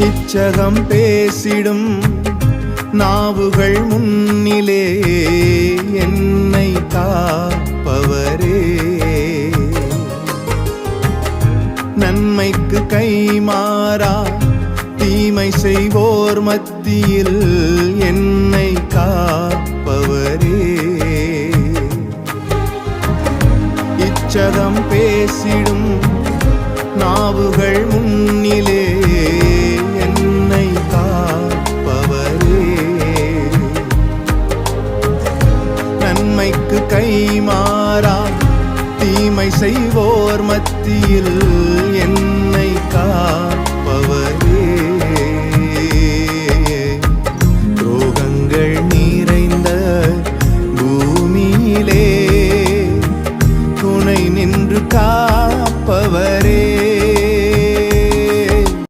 இச்சகம் பேசிடும் நாவுகள் முன்னிலே என்னை காப்பவரே. நன்மைக்கு கைமாறா தீமை செய்வோர் மத்தியில் என்னை காப்பவரே. இச்சகம் பேசிடும் நாவுகள் முன்னிலே தீமைக்கு கைமாறா. தீமை செய்வோர் மத்தியில் என்னை காப்பவரே. துரோகங்கள் நிறைந்த பூமியிலே துணை நின்று காப்பவர்